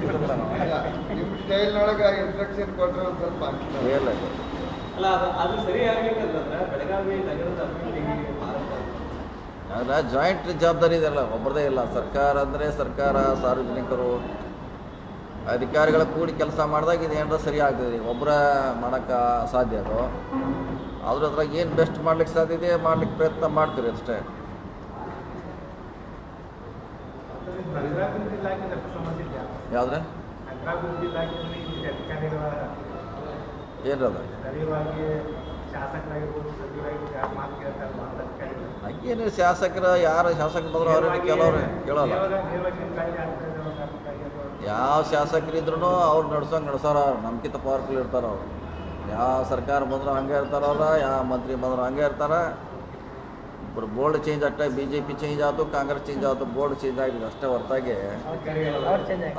ಇಲ್ಲ, ಜಾಯಿಂಟ್ ಜವಾಬ್ದಾರಿ ಇದೆಲ್ಲ ಒಬ್ಬರದೇ ಇಲ್ಲ. ಸರ್ಕಾರ ಅಂದರೆ ಸರ್ಕಾರ ಸಾರ್ವಜನಿಕರು. ಅಧಿಕಾರಿಗಳ ಕೂಡಿ ಕೆಲಸ ಮಾಡಿದಾಗ ಇದು ಏನಾರ ಸರಿ ಆಗ್ತದೆ. ಈಗ ಒಬ್ಬರ ಮಾಡೋಕ್ಕೆ ಅಸಾಧ್ಯ ಅದು. ಅದ್ರ ಅದ್ರಾಗ ಏನು ಬೆಸ್ಟ್ ಮಾಡ್ಲಿಕ್ಕೆ ಸಾಧ್ಯ ಇದೆ ಮಾಡ್ಲಿಕ್ಕೆ ಪ್ರಯತ್ನ ಮಾಡ್ತೀರಿ ಅಷ್ಟೇ ನಗರಾಭಿವೃದ್ಧಿ ಇಲಾಖೆ ಸಂಬಂಧ ಇಲ್ಲ ಯಾವುದ್ರೆ ನಗರಾಭಿವೃದ್ಧಿ ಇಲಾಖೆಯಲ್ಲಿ ಈ ಅಧಿಕಾರಿಗಳ ಏನದ ಸ್ಥಳೀಯವಾಗಿ ಶಾಸಕರಾಗಿರ್ಬೋದು ಸಚಿವರಾಗಿರ್ಬೋದು ಯಾರು ಮಾತು ಕೇಳ್ತಾರೆ ಅಂತ ಅಧಿಕಾರಿಗಳು ಏನು ಶಾಸಕರ, ಯಾರು ಶಾಸಕರು ಬಂದ್ರು ಅವ್ರಿಗೆ ಕೆಲವ್ರು ಕೇಳೋಲ್ಲ. ಯಾವ ಶಾಸಕರಿದ್ರು ಅವ್ರು ನಡ್ಸೋಂಗೆ ನಡ್ಸೋರ ನಮ್ಕಿಂತ ಪವರ್ಫುಲ್ ಇರ್ತಾರ ಅವ್ರು. ಯಾವ ಸರ್ಕಾರ ಬಂದ್ರು ಹಂಗೆ ಇರ್ತಾರ ಅವ್ರ ಯಾವ ಮಂತ್ರಿ ಬಂದ್ರು ಹಂಗೆ ಇರ್ತಾರ. ಬರ್ ಬೋರ್ಡ್ ಚೇಂಜ್ ಆಗ್ತಾ ಬಿ ಜೆ ಪಿ ಚೇಂಜ್ ಆಯಿತು, ಕಾಂಗ್ರೆಸ್ ಚೇಂಜ್ ಆಯಿತು, ಬೋರ್ಡ್ ಚೇಂಜ್ ಆಗಿದೆ ಅಷ್ಟೇ ಹೊರತಾಗಿ.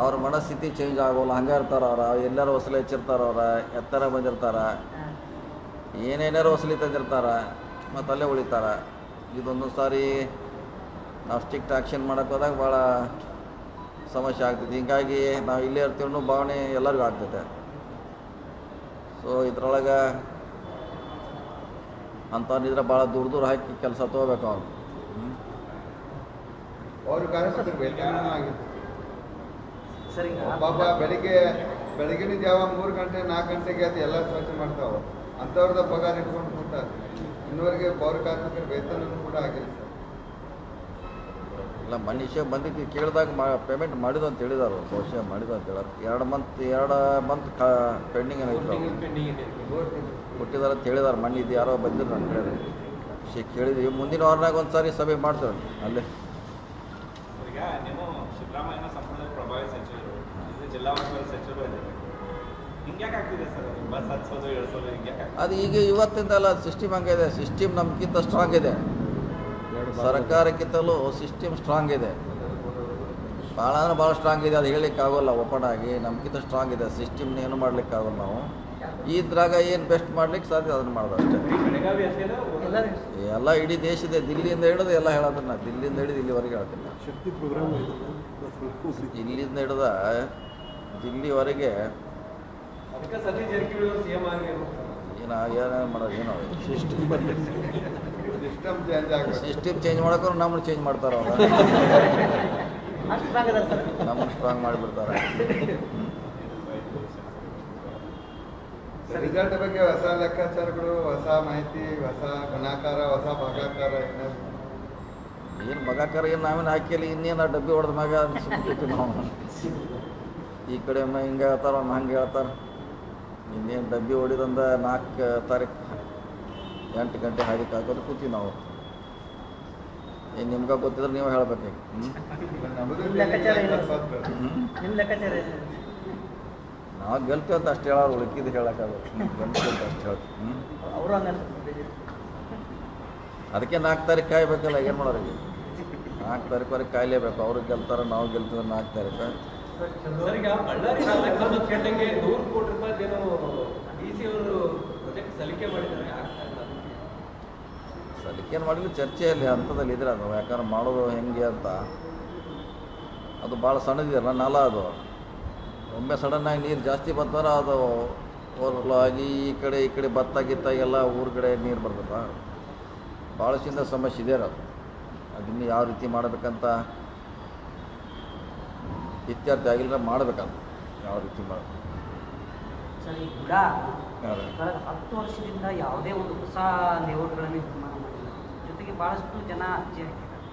ಅವ್ರ ಮನಸ್ಥಿತಿ ಚೇಂಜ್ ಆಗೋಲ್ಲ, ಹಂಗೆ ಇರ್ತಾರ ಅವ್ರ, ಎಲ್ಲರೂ ಹೊಸಲು ಹೆಚ್ಚಿರ್ತಾರ ಅವ್ರ, ಎತ್ತರ ಬಂದಿರ್ತಾರ. ಏನೇನಾರು ಹೊಸಲಿ ತಂದಿರ್ತಾರ, ಮತ್ತು ಅಲ್ಲೇ ಉಳಿತಾರ. ಇದೊಂದು ಸಾರಿ ನಾವು ಸ್ಟ್ರಿಕ್ಟ್ ಆ್ಯಕ್ಷನ್ ಮಾಡೋಕೆ ಹೋದಾಗ ಭಾಳ ಸಮಸ್ಯೆ ಆಗ್ತೈತಿ. ಹೀಗಾಗಿ ನಾವು ಇಲ್ಲೇ ಇರ್ತೀವಿ ಭಾವನೆ ಎಲ್ಲರಿಗೂ ಆಗ್ತೈತೆ. ಸೊ ಇದ್ರೊಳಗೆ ಅಂಥವ್ರಿದ್ರೆ ಭಾಳ ದೂರ ದೂರ ಹಾಕಿ ಕೆಲಸ ತಗೋಬೇಕು ಅವ್ರು. ಅವರು ಸರಿ ಪಾಪ ಬೆಳಿಗ್ಗೆ ಬೆಳಗಿನ ಜಾವ ಮೂರು ಗಂಟೆ ನಾಲ್ಕು ಗಂಟೆಗೆ ಅದು ಎಲ್ಲ ಸ್ವಚ್ಛ ಮಾಡ್ತಾವ ಅಂಥವ್ರದ ಪಗಾರ ಇಟ್ಕೊಂಡು ಕೂತಾರೆ. ಇನ್ನುವರೆಗೆ ಪೌರ ಕಾರ್ಮಿಕರ ವೇತನ ಕೂಡ ಆಗಿಲ್ಲ ಇಲ್ಲ ಮನುಷ್ಯ ಬಂದಿದ್ದು ಕೇಳಿದಾಗ ಮಾ ಪೇಮೆಂಟ್ ಮಾಡಿದ ಅಂತ ಹೇಳಿದಾರ. ಬಹುಶಃ ಮಾಡಿದ್ದು ಅಂತ ಹೇಳಾರ ಎರಡು ಮಂತ್ ಎರಡು ಮಂತ್ ಕಾ ಪೆಂಡಿಂಗ್ ಇದೆ. ಕೊಟ್ಟಿದ್ದಾರೆ ಅಂತ ಹೇಳಿದಾರೆ. ಮಣ್ಣು ಇದು ಯಾರೋ ಬಂದಿದ್ರು ನಾನು ಕೇಳಿದೆ ವಿಷಯ ಕೇಳಿದ್ವಿ. ಮುಂದಿನ ವಾರನಾಗ ಒಂದು ಸಾರಿ ಸಭೆ ಮಾಡ್ತೇವೆ ಅಲ್ಲೇ. ಅದು ಈಗ ಇವತ್ತಿಂದ ಅಲ್ಲ ಸಿಸ್ಟಮ್ ಹಂಗಿದೆ ಸಿಸ್ಟಮ್ ನಮ್ಗಿಂತ ಸ್ಟ್ರಾಂಗ್ ಇದೆ. ಸರ್ಕಾರಕ್ಕಿಂತಲೂ ಸಿಸ್ಟಮ್ ಸ್ಟ್ರಾಂಗ್ ಇದೆ. ಭಾಳ ಅಂದ್ರೆ ಭಾಳ ಸ್ಟ್ರಾಂಗ್ ಇದೆ. ಅದು ಹೇಳಲಿಕ್ಕೆ ಆಗೋಲ್ಲ ಓಪನ್ ಆಗಿ. ನಮ್ಗಿಂತ ಸ್ಟ್ರಾಂಗ್ ಇದೆ. ಸಿಸ್ಟಮ್ನ ಏನು ಮಾಡ್ಲಿಕ್ಕೆ ಆಗೋಲ್ಲ ನಾವು. ಇದ್ರಾಗ ಏನು ಬೆಸ್ಟ್ ಮಾಡ್ಲಿಕ್ಕೆ ಸಾಧ್ಯ ಅದನ್ನು ಮಾಡೋದು ಅಷ್ಟೇ. ಎಲ್ಲ ಇಡೀ ದೇಶದ ದಿಲ್ಲಿಯಿಂದ ಹಿಡಿದು ಎಲ್ಲ ಹೇಳೋದನ್ನ ನಾನು. ದಿಲ್ಲಿಯಿಂದ ಹಿಡಿದು ಇಲ್ಲಿವರೆಗೆ ಹೇಳ್ತೀನಿ ಶಕ್ತಿ ಪ್ರೋಗ್ರಾಮ್ ಇಲ್ಲಿಂದ ಹಿಡಿದ ದಿಲ್ಲಿವರೆಗೆ ಅದಕ್ಕೆ ಸತೀಶ್ ಜಾರಕಿಹೊಳಿ ಸಿಎಂ ಆಗಿರೋ ಏನು. ಏನೇನು ಮಾಡೋದು ಏನೋ ಸಿಸ್ಟಮ್ ಸಿಸ್ಟಮ್ ಚೇಂಜ್ ಮಾಡೋಕೆ ನಮ್ಮನ್ನು ಚೇಂಜ್ ಮಾಡ್ತಾರೆ ಅವ್ರು. ನಮ್ಮನ್ನು ಸ್ಟ್ರಾಂಗ್ ಮಾಡಿಬಿಡ್ತಾರೆ. ರಿಸಲ್ಟ್ ಬಗ್ಗೆ ಹೊಸ ಲೆಕ್ಕಾಚಾರಗಳು ಹೊಸ ಮಾಹಿತಿ ಹೊಸ ಗುಣಾಕಾರ ಹೊಸ ಭಾಗಾಕಾರ ಏನು ಮಗಾಕಾರ ಏನು ನಾವೇನು ಹಾಕಿಲ್ಲ ಇನ್ನೇನು ಆ ಡಬ್ಬಿ ಹೊಡೆದ ಮಗ ಸುಮ್ಕಿರ್ತೀವಿ ನಾವು. ಈ ಕಡೆ ಒಮ್ಮೆ ಹಿಂಗೆ ಹೇಳ್ತಾರೆ ಒಮ್ಮೆ ಹಂಗೆ ಹೇಳ್ತಾರೆ. ಇನ್ನೇನು ಡಬ್ಬಿ ಹೊಡಿದಂದ ನಾಲ್ಕು ತಾರೀಕು ಎಂಟು ಗಂಟೆ ಹಾದಿಗೆ ಹಾಕೋದು ಕೂತೀವಿ ನಾವು. ಏನು ನಿಮ್ಗೆ ಗೊತ್ತಿದ್ರೆ ನೀವು ಹೇಳ್ಬೇಕು ಹ್ಞೂ ನಮ್ಮದು ನಿಮ್ಮ ಲೆಕ್ಕಾಚಾರ ಏನು? ಬಂತು. ನಿಮ್ಮ ಲೆಕ್ಕಾಚಾರ ಏನು? ನಾವು ಗೆಲ್ತೀವಿ ಅಂತ ಅಷ್ಟು ಹೇಳೋರು ಉಳ್ಕಿದ್ದು ಹೇಳೋಕ್ಕಾಗಲ್ಲ ಗೆಲ್ತೀವಿ ಅಂತ ಅಷ್ಟು ಹೇಳಿ ಹ್ಞೂ ಅವರು ಅದಕ್ಕೆ ನಾಲ್ಕು ತಾರೀಕು ಕಾಯ್ಬೇಕಲ್ಲ ಏನು ಮಾಡೋರು ಈಗ ನಾಲ್ಕು ತಾರೀಕುವರೆಗೆ ಕಾಯಲೇಬೇಕು. ಅವ್ರು ಗೆಲ್ತಾರೆ ನಾವು ಗೆಲ್ತೀವಿ ನಾಲ್ಕು ತಾರೀಕು. ಸಲಿಕೆ ಮಾಡಲಿ ಚರ್ಚೆಯಲ್ಲಿ ಹಂತದಲ್ಲಿ ಇದ್ರೆ ಅದು ಯಾಕಂದ್ರೆ ಮಾಡೋದು ಹೆಂಗೆ ಅಂತ. ಅದು ಭಾಳ ಸಣ್ಣದಿದೆಯಲ್ಲ ನಾಲ ಅದು. ಒಮ್ಮೆ ಸಡನ್ನಾಗಿ ನೀರು ಜಾಸ್ತಿ ಬಂತಾರೆ ಅದು ಆಗಿ ಈ ಕಡೆ ಈ ಕಡೆ ಭತ್ತ ಗಿತ್ತ ಎಲ್ಲ ಊರ ಕಡೆ ನೀರು ಬರ್ತದ ಭಾಳಷ್ಟಿಂದ ಸಮಸ್ಯೆ ಇದೆ ಅದು. ಅದನ್ನು ಯಾವ ರೀತಿ ಮಾಡಬೇಕಂತ ಇತ್ಯರ್ಥ ಆಗಿಲ್ಲ ಮಾಡಬೇಕಂತ ಯಾವ ರೀತಿ ಮಾಡ ಹತ್ತು ವರ್ಷದಿಂದ ಯಾವುದೇ ಒಂದು ಹೊಸ ಲೇಔಟ್ಗಳನ್ನು ನಿರ್ಮಾಣ ಮಾಡಿಲ್ಲ. ಜೊತೆಗೆ ಭಾಳಷ್ಟು ಜನ ಅರ್ಜಿ ಹಾಕಿದ್ದಾರೆ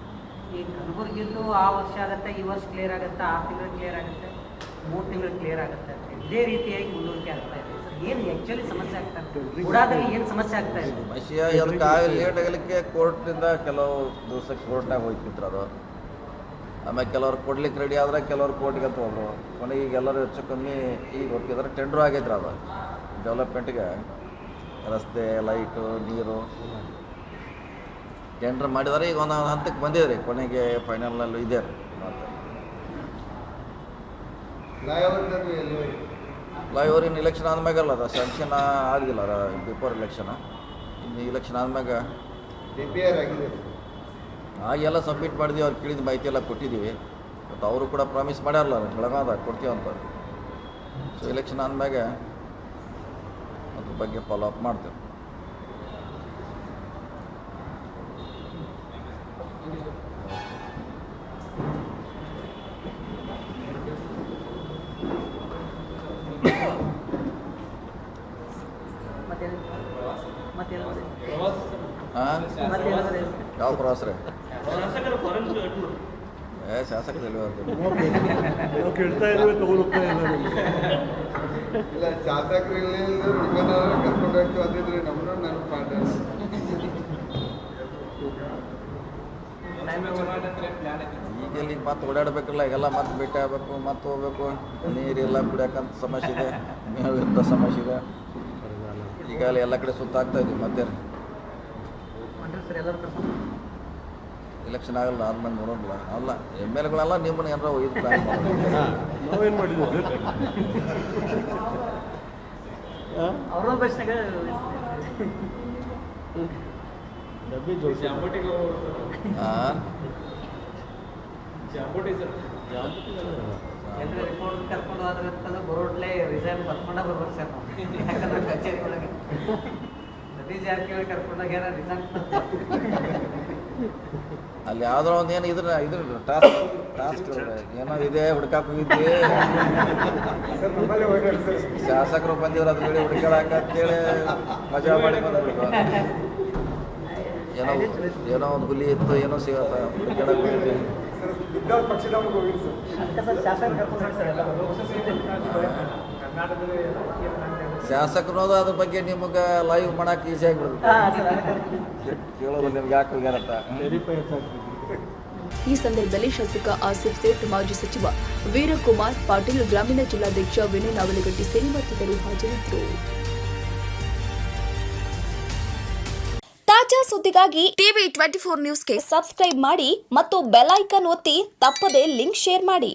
ಈ ಕಲಬುರಗಿದ್ದು ಆ ವರ್ಷ ಆಗುತ್ತೆ ಈ ವರ್ಷ ಕ್ಲಿಯರ್ ಆಗುತ್ತೆ ಆ ತಿಂಗಳು ಕ್ಲಿಯರ್ ಆಗುತ್ತೆ. ಮೂರು ತಿಂಗಳು ಕ್ಲಿಯರ್ ಆಗುತ್ತೆ ಇದೇ ರೀತಿಯಾಗಿ ಮುಂದುವರಿಕೆ ಆಗ್ತಾ ಇದೆ. ಏನು ಸಮಸ್ಯೆ ಆಗ್ತಾ ಇದೆ? ಏನು ಸಮಸ್ಯೆ ಆಗ್ತಾ ಇದೆ? ಅದಕ್ಕೆ ಲೇಟ್ ಆಗಲಿಕ್ಕೆ ಕೋರ್ಟ್ನಿಂದ ಕೆಲವು ದಿವಸ ಕೋರ್ಟ್ನಾಗ ಹೋಗ್ತಿದ್ರು ಅದು. ಆಮೇಲೆ ಕೆಲವ್ರು ಕೊಡ್ಲಿಕ್ಕೆ ರೆಡಿ ಆದ್ರೆ ಕೆಲವ್ರು ಕೋರ್ಟ್ಗೆ ಅಂತ ಹೋದ್ರು ಕೊನೆಗೆ ಈಗ ಎಲ್ಲರೂ ಹೆಚ್ಚು ಕಮ್ಮಿ ಈಗ ಹೋಗ್ತಿದ್ರೆ ಟೆಂಡ್ರು ಆಗೈತ್ರ ಅದು. ಡೆವಲಪ್ಮೆಂಟ್ಗೆ ರಸ್ತೆ ಲೈಟು ನೀರು. ಟೆಂಡರ್ ಮಾಡಿದಾರೆ ಈಗ ಒಂದು ಹಂತಕ್ಕೆ ಬಂದಿದೆ ರೀ. ಕೊನೆಗೆ ಫೈನಲ್ನಲ್ಲೂ ಇದೆ. ಫ್ಲೈಓವರ್ ಇನ್ನು ಇಲೆಕ್ಷನ್ ಆದ್ಮ್ಯಾಗಲ್ಲ ಅದು. ಸ್ಯಾಂಕ್ಷನ್ ಆಗಿಲ್ಲ ಬಿಫೋರ್ ಇಲೆಕ್ಷನ್ ಇನ್ನು ಇಲೆಕ್ಷನ್ ಆದ್ಮ್ಯಾಗ ಆಗೆಲ್ಲ ಸಬ್ಮಿಟ್ ಮಾಡಿದ್ವಿ ಅವ್ರು ಕೇಳಿದ ಮಾಹಿತಿ ಎಲ್ಲ ಕೊಟ್ಟಿದ್ದೀವಿ. ಮತ್ತು ಅವರು ಕೂಡ ಪ್ರಾಮಿಸ್ ಮಾಡ್ಯಾರಲ್ಲ ಬೆಳಗಾದ ಕೊಡ್ತೀವಿ ಅಂತ. ಸೊ ಇಲೆಕ್ಷನ್ ಆದ್ಮ್ಯಾಗ ಅದ್ರ ಬಗ್ಗೆ ಫಾಲೋ ಅಪ್ ಮಾಡ್ತೇವೆ ಮತ್ತೆ ಮತ್ತೆ ಪ್ರವಾಸ ಹಾಂ ಮತ್ತೆ ಯಾವ ಪ್ರವಾಸ ರೀ ಶಾಸಕರ ಫಾರೆನ್ ಟೂರ್ ಏ ಶಾಸಕರಲ್ಲಿ ನಾವು ಕೇಳ್ತಾ ಇದ್ದೀವಿ ಇಲ್ಲ. ಶಾಸಕರು ಕರ್ಕೊಂಡು ಹೋಗ್ತೀವಿ ಅಂದಿದ್ರಿ ನಮ್ಮನ್ನು ನೆನಪು ಮತ್ತೆ. ಓಡಾಡಬೇಕಲ್ಲ ಈಗೆಲ್ಲ ಮತ್ತೆ ಭೇಟಿ ಆಗಬೇಕು ಮತ್ತೆ ಹೋಗ್ಬೇಕು ನೀರೆಲ್ಲ ಕುಡಿಯೋಕ್ಕಂತ ಸಮಸ್ಯೆ ಇದೆ ಮೇವಿಂತ ಸಮಸ್ಯೆ ಇದೆ ಈಗ ಅಲ್ಲಿ ಎಲ್ಲ ಕಡೆ ಸುತ್ತಾಗ್ತಾ ಇದೀವಿ ಮತ್ತೆ ಮಾಡ್ರಿ ಸರ್ ಎಲ್ಲರೂ ಕರ್ಕೊಂಡು ಎಲೆಕ್ಷನ್ ಆಗಲ್ಲ ಆದ್ಮೇಲೆ ನೋಡೋಲ್ಲ ಅಲ್ಲ ಎಂ ಎಲ್ ಎಗಳೆಲ್ಲ ನಿಮ್ಮನ್ನ ಏನಾರ ಒಯ್ದು ಪ್ಲಾನ್ ಮಾಡೋದು ನಾವೇನು ಮಾಡಿದ್ವಿ? ಡಬ್ಬಿ ರಿಪೋರ್ಟ್ ಕರ್ಕೊಂಡು ಹೋದ್ರೆ ಅಂತಂದ್ರೆ ಬರೋಟ್ಲೆ ರಿಸೈನ್ ಬರ್ಕೊಂಡ ಬರ್ಬೇಕು ಸರ್ ನಾವು. ಯಾಕಂದ್ರೆ ಕಚೇರಿ ಒಳಗೆ. ಸತೀಶ್ ಜಾರಕಿಹೊಳಿ ಕರ್ಕೊಂಡಾಗ ರಿಸೈನ್ ಅಲ್ಲಿ ಯಾವ್ದೋ ಒಂದು ಏನು ಇದ್ರ ಇದ್ರ ಟಾಸ್ಕ್ ಟಾಸ್ಕ್ ಏನೋ ಇದೆ ಹುಡ್ಕಾಕ್ ಹೋಗಿದ್ವಿ. ಶಾಸಕರು ಬಂದಿದ್ರು ಅದ್ರ ಕಡೆ ಹುಡುಕಾಡಕ ಅಂತೇಳಿ ಮಜಾ ಮಾಡಿ ಬಂದ್ಬಿಟ್ಟು ಏನೋ ಏನೋ ಒಂದು ಹುಲಿ ಇತ್ತು ಏನೋ ಸಿಗತ್ತ ಹುಡುಕಾಡಕ್ ಹೋಗಿದ್ವಿ. ಬಿದ್ದಾದ ಪಕ್ಷದವ್ರಿಗೆ ಹೋಗಿರಿ ಸರ್ ಅದಕ್ಕೆ ಸರ್ ಶಾಸಕ ಕರ್ಕೊಂಡು ಹೋಗಿ ಸರ್ ಎಲ್ಲ ಕರ್ನಾಟಕದ ರಾಜಕೀಯ ನಾಯಕರು ಶಾಸಕರು ಅದ್ರ ಬಗ್ಗೆ ನಿಮಗೆ ಲೈವ್ ಮಾಡಕ್ಕೆ ಈಸಿ ಆಗಿಬಿಡುತ್ತೆ. ಹಾಂ ಸರ್. ಅದಕ್ಕೆ ಕೇಳೋದು ನಿಮ್ಗೆ ಯಾಕೆ ಹೋಗ್ಯಾರತ್ತ ಈ ಸಂದರ್ಭದಲ್ಲಿ ಶಾಸಕ ಆಸಿಫ್ ಸೇಠ್ ಮಾಜಿ ಸಚಿವ ವೀರಕುಮಾರ್ ಪಾಟೀಲ್ ಗ್ರಾಮೀಣ ಜಿಲ್ಲಾಧ್ಯಕ್ಷ ವಿನಯ್ ನಾವಲಗಟ್ಟಿ ಸೇರಿ ಮತ್ತಿತರರು ಹಾಜರಿದ್ದರು. ತಾಜಾ ಸುದ್ದಿಗಾಗಿ ಟಿವಿ ಟ್ವೆಂಟಿ ಫೋರ್ ನ್ಯೂಸ್ಗೆ ಸಬ್ಸ್ಕ್ರೈಬ್ ಮಾಡಿ ಮತ್ತು ಬೆಲ್ ಐಕನ್ ಒತ್ತಿ ತಪ್ಪದೇ ಲಿಂಕ್ ಶೇರ್ ಮಾಡಿ.